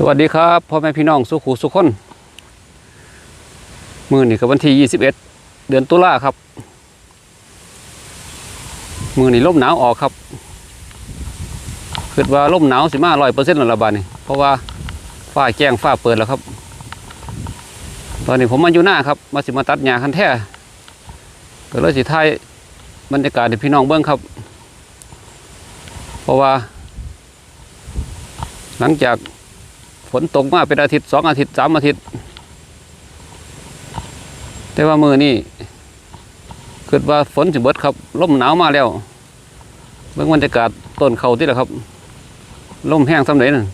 สวัสดีครับพ่อแม่พี่น้องสุขุสุขคน มือนี่กับวันที่ 21 เดือนตุลาครับ มือนี่ลมหนาวออกครับคิดว่าลมหนาวสิมาร้อยเปอร์เซ็นต์ละบาดนี่เพราะว่าฟ้าแจ้งฟ้าเปิดแล้วครับ ตอนนี้ผมมาอยู่หน้าครับ มาสิมาตัดหญ้าคันแท้ก็เลยสิท้ายบรรยากาศให้พี่น้องเบิ้งครับ เพราะว่า หลังจาก ฝนตกมาเป็นอาทิตย์สองอาทิตย์สามอาทิตย์ แต่ว่ามือนี่คิดว่าฝนสิเบิดครับลมหนาวมาแล้วเบื้องบรรยากาศต้นเขาที่ละครับลมแห้งสำเร็จน่ะ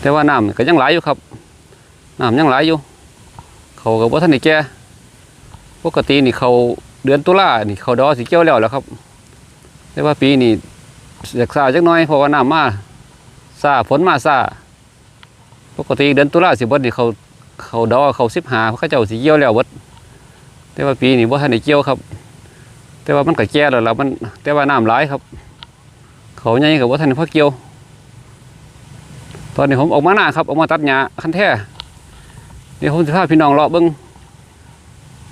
แต่ว่าน้ำก็ยังไหลายอยู่ครับน้ำยังไหลายอยู่เขากับว่าท่านนี่แกปกตินี่เขาเดือนตุลานี่เขาดอสีเกี้ยวแล้วแล้วครับ แต่ว่าปีนี้อยากซาจักน้อยเพราะว่าน้ำมา ซาฝนมาซาปกติเดือนตุลาสิบดนี่เขาเขาดอเขาสิบหาเขาเจ้าสิเกี่ยวแล้วเบดแต่ว่าปีนี้บ่ทันได้เกี่ยวครับ แต่ว่ามันก็แก่แล้วล่ะมันแต่ว่าน้ำหลายครับ เขาใหญ่กับว่าทันได้พอเกี่ยว ตอนนี้ผมออกมาหน้าครับออกมาตัดหญ้าคันแท้เดี๋ยวผมจะพาพี่น้องเลาะเบิ้ง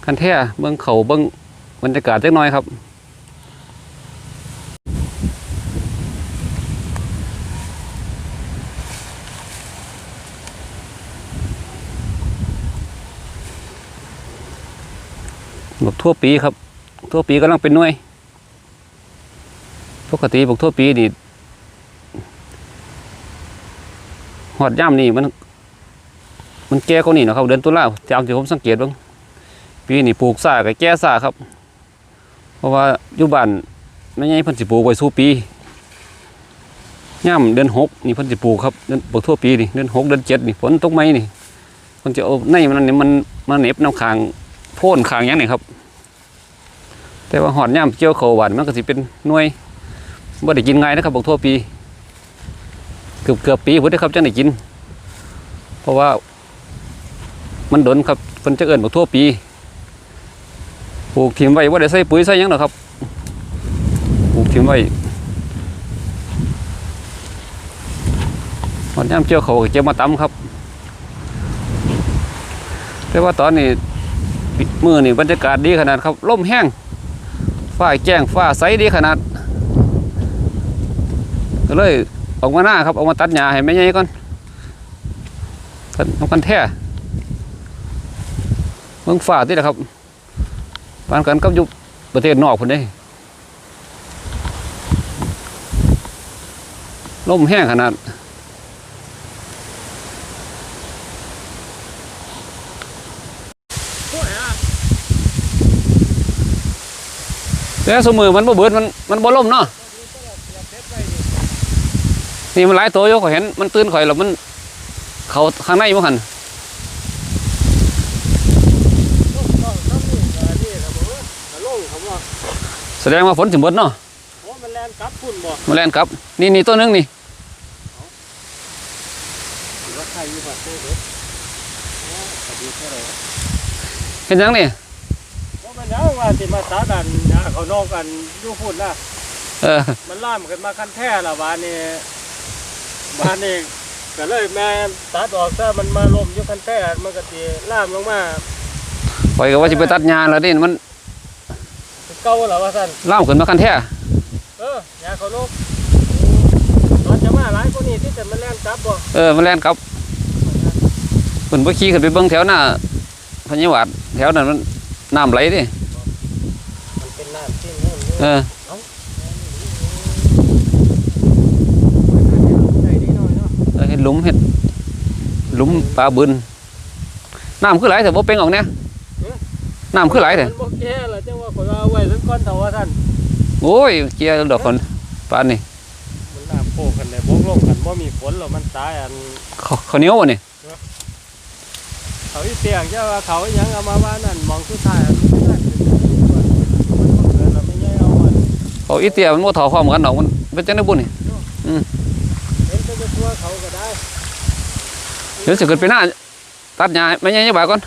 คันแท้เบิ้งเขาเบิ้งบรรยากาศจักน่อยครับ บกทั่วปีครับ ทั่วปีกำลังเป็นหน่วย ปกติบกทั่วปีนี่หอดย่ำนี่มัน มันแก่กว่านี่นะครับเดือนตุลาตามที่ผมสังเกตบ้างปีนี่ปลูกซากับแก่ซาครับ เพราะว่าอยู่บ้านไม่ใช่เพิ่นสิปลูกไว้สู้ปีย่ำเดือนหกนี่เพิ่นสิปลูกครับเดือนบกทั่วปีนี่เดือนหกเดือนเจ็ดนี่ฝนตกไหมนี่เพิ่นจะเอาในมันนี่มันมันเน็บน้ำค้าง โพ่นขางยังนี่ครับ แต่ว่าหอดย่ามเกี่ยวเขาหวานมันก็สิเป็นหน่วยบ่ได้กินง่ายนะครับบอกทั่วปี เกือบเกือบปีพุ่นได้ครับจังได้กิน เพราะว่า มันดนครับเพิ่นจะเอิ้นบอกทั่วปีปลูกถิ่มไว้บ่าได้ใส่ปุ๋ยใส่ยังหรอครับปลูกถิ่มไว้หอดย่ามเกี่ยวเขาก็เก็บมาตำครับ แต่ว่าตอนนี้ มือนี่บรรยากาศดีขนาดครับล่มแห้งฟ้าแจ้งฟ้าใสดีขนาดก็เลยออกมาหน้าครับออกมาตัดหญ้าให้แม่ใหญ่ก่อนตัดน้ำกันแท้เมืองฟ้าที่แหละครับปานกันกับยุบประเทศนอกคนนี้ล่มแห้งขนาด แต่สมือมันบ่เบิดมันมันบ่ล่มเนาะนี่มันหลายตัวอยู่ข่อยเห็นมันตื่นข่อยแล้วมัน เขาข้างในมั้งหันแสดงว่าฝนสิเบิดเนาะโอ้มันแลนกลับพุ่นบ่มาแล่นครับ นี่นี่ตัวหนึงนี่ถือว่าใครอยู่บัดเด้อเด้อโอ้สวัสดีเท่าไหร่เห็นยังนี่โอ้มันยังว่าสิมาตาดันยาเขานอกกันอยู่พุ่นนะเออ มันล่ามกันมาคันแท้ละบานนี้บานนี้ก็เลยแม่ตัดออกซะมันมาลมอยู่คันแท้มันก็สิล่ามลงมาข่อยก็ว่าสิไปตัดหญ้าแล้วนี่มันคือเก่าแล้วว่าซั่นล่ามขึ้นมาคันแท้เออยาเขานกจะมาหลายกว่านี้ที่จะมาแล่นกลับบ่เออมันแล่นกลับเพิ่นบ่ขี่ขึ้นไปเบิ่งแถวหน้าพญาวาดแถวนั้นมัน น้ำไหลเดิมันเป็นน้ำที่นู่นนี่เออใส่นิดหน่อยเนาะเออเฮ็ดหลุมเฮ็ดหลุมปลาบึนน้ำคือไหลแต่บ่เป่งออกเนี่ยน้ำคือไหลแต่มันบ่แก่ล่ะจังว่าข่อยว่าเอาไว้สักก้อนเถาว่าท่านโอ้ยเจียดอกคนปานนี่มันน้ำโผล่กันได้บกลงกันบ่มีฝนแล้วมันตายอันเขาเขาวเหนียวบ่นี่ เขาอีเตียงเจ้าว่าเขาอีหยังเอามาว่านั่นมองสุดท้ายอันไม่ได้มันบ่เกิดแล้วไม่ใช่เอามันเขาอีเตียมันบ่เท่าความกันดอกมันเป็นจังได๋บุนี่เห็นแต่จะตัวเขาก็ได้เดี๋ยวสิขึ้นไปหน้าตัดหญ้าไม่ใหญ่ๆบาก่อน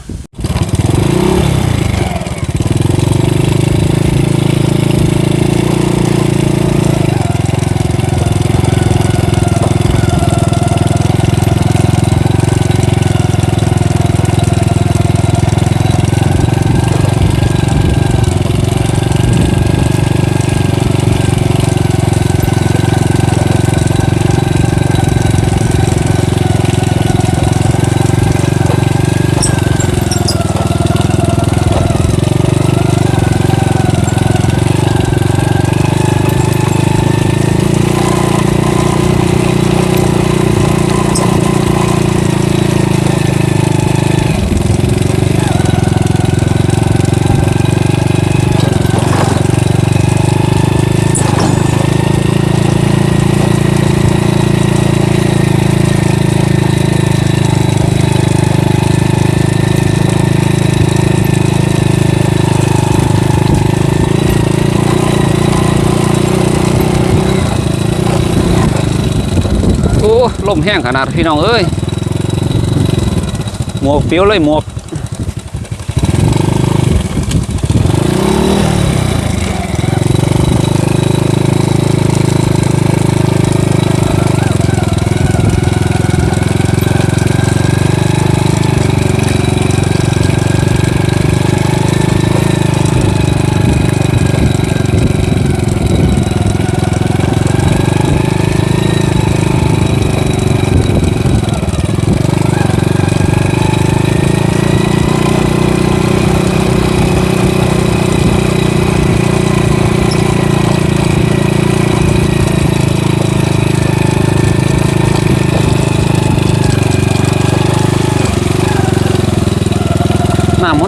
ลมแห้งขนาดพี่น้องเอ้ยหมวกเปียวเลยหมวก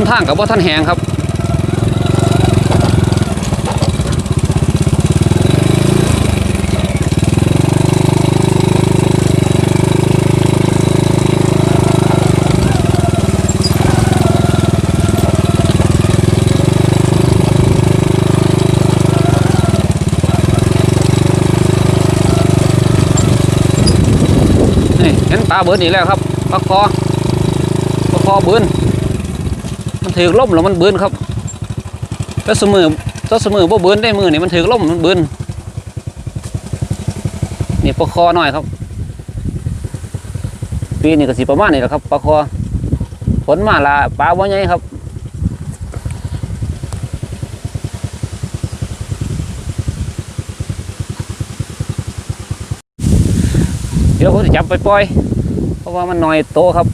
ทางกับว่าท่านแหงครับนี่เห็นปลาเบิร์นอีกแล้วครับปลาคอปลาคอเบิร์น มันถือล่มแล้วมันเบืนครับถ้าเสมอถ้าเสมอบ่าเบืนได้มือนี่มันถือล่มมันเบืนนี่ปลาคอหน่อยครับ ปีนี้ก็สิประมาณนี้แหละครับปลาคอฝนมาละปลาบ่ใหญ่ครับเดี๋ยวผมจะจับไปปล่อย เพราะว่ามันหน่อยโตครับ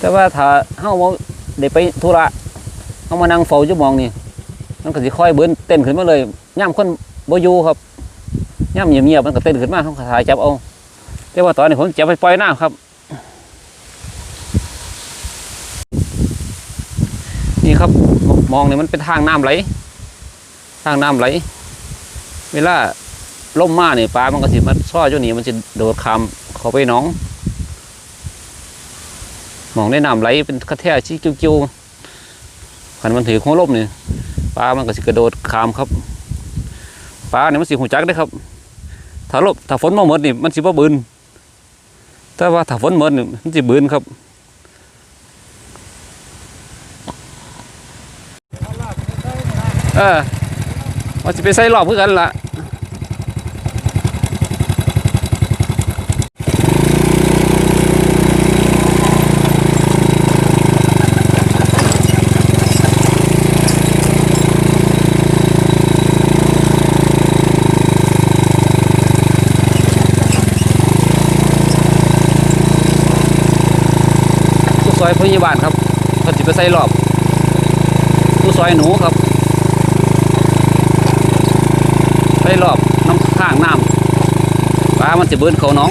แต่ว่าถ้าเฮาบ่ได้ไปธุระเฮามานั่งเฝ้าอยู่มองนี่มันก็สิค่อยเบิ้นเต้นขึ้นมาเลยย่ามคนบ่อยู่ครับย่ามเงียบๆมันก็เต้นขึ้นมาเฮาก็ถ่ายจับเอาแต่ว่าตอนนี้ผมจะไปปล่อยน้ำครับ นี่ครับมองนี่มันเป็นทางน้ำไหล ทางน้ำไหล เวลาล่มมาเนี่ยปลามันก็สิมาซ่ออยู่นี่มันจะโดดข้ามเขาไปหนอง มองในน้ำไหลเป็นกระแทกชี้กิ้วๆขันมันถือของลมเนี่ยปลามันก็สิกระโดดขามครับปลาเนี่ยมันสิหูจักได้ครับ ถ้าลบถ้าฝนมาหมดนี่มันสิบ่บืนแต่ว่าถ้าฝนหมดนี่มันสิบืนครับเอาลากไปใส่นะไปใส่รอบเพื่อกันละ อยพยาบาลครับเพิ่นสิไปใส่รอบผู้ซอยหนูครับใส่รอบน้ำข้างน้ำปลามันสิเบิ้นเขาน้อง